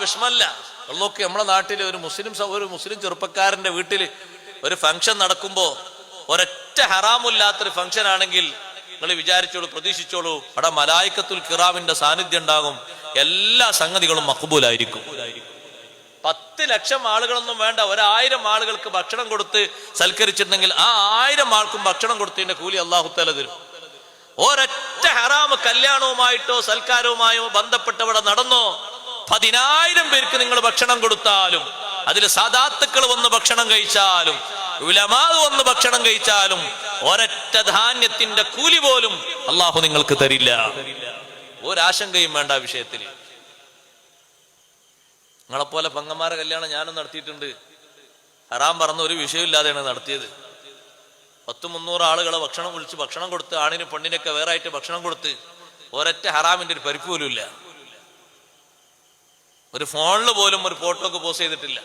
വിഷമല്ല. നോക്കി നമ്മുടെ നാട്ടിൽ ഒരു മുസ്ലിം ഒരു മുസ്ലിം ചെറുപ്പക്കാരന്റെ വീട്ടിൽ ഒരു ഫംഗ്ഷൻ നടക്കുമ്പോ ഒരൊറ്റ ഹറാമില്ലാത്തൊരു ഫംഗ്ഷൻ ആണെങ്കിൽ നിങ്ങൾ വിചാരിച്ചോളൂ പ്രതീക്ഷിച്ചോളൂ അവിടെ മലായിക്കത്തുൽ കിറാവിന്റെ സാന്നിധ്യം ഉണ്ടാകും. എല്ലാ സംഗതികളും മക്ബൂലായിരിക്കും. പത്ത് ലക്ഷം ആളുകളൊന്നും വേണ്ട ഒരായിരം ആളുകൾക്ക് ഭക്ഷണം കൊടുത്ത് സൽക്കരിച്ചിട്ടുണ്ടെങ്കിൽ ആ ആയിരം ആൾക്കും ഭക്ഷണം കൊടുത്തതിന്റെ കൂലി അള്ളാഹു തല തരും. ഒരൊറ്റ ഹറാമ് കല്യാണവുമായിട്ടോ സൽക്കാരവുമായോ ബന്ധപ്പെട്ടവിടെ നടന്നോ പതിനായിരം പേർക്ക് നിങ്ങൾ ഭക്ഷണം കൊടുത്താലും അതിൽ സദാത്തുക്കൾ വന്ന് ഭക്ഷണം കഴിച്ചാലും ഉലമാവ് വന്ന് ഭക്ഷണം കഴിച്ചാലും ഒരൊറ്റ ധാന്യത്തിന്റെ കൂലി പോലും അള്ളാഹു നിങ്ങൾക്ക് തരില്ല. ഒരാശങ്കയും വേണ്ട ആ വിഷയത്തിൽ നിങ്ങളെപ്പോലെ പങ്കന്മാരെ കല്യാണം ഞാനും നടത്തിയിട്ടുണ്ട്. ഹറാം പറഞ്ഞ ഒരു വിഷയമില്ലാതെയാണ് നടത്തിയത്. പത്ത് മുന്നൂറ് ആളുകളെ ഭക്ഷണം വിളിച്ച് ഭക്ഷണം കൊടുത്ത് ആണിനും പെണ്ണിനൊക്കെ വേറെ ആയിട്ട് ഭക്ഷണം കൊടുത്ത് ഒരൊറ്റ ഹറാമിന്റെ ഒരു പരിപ്പ് പോലും ഇല്ല ഒരു ഫോണിൽ പോലും ഒരു ഫോട്ടോ ഒക്കെ പോസ്റ്റ് ചെയ്തിട്ടില്ല.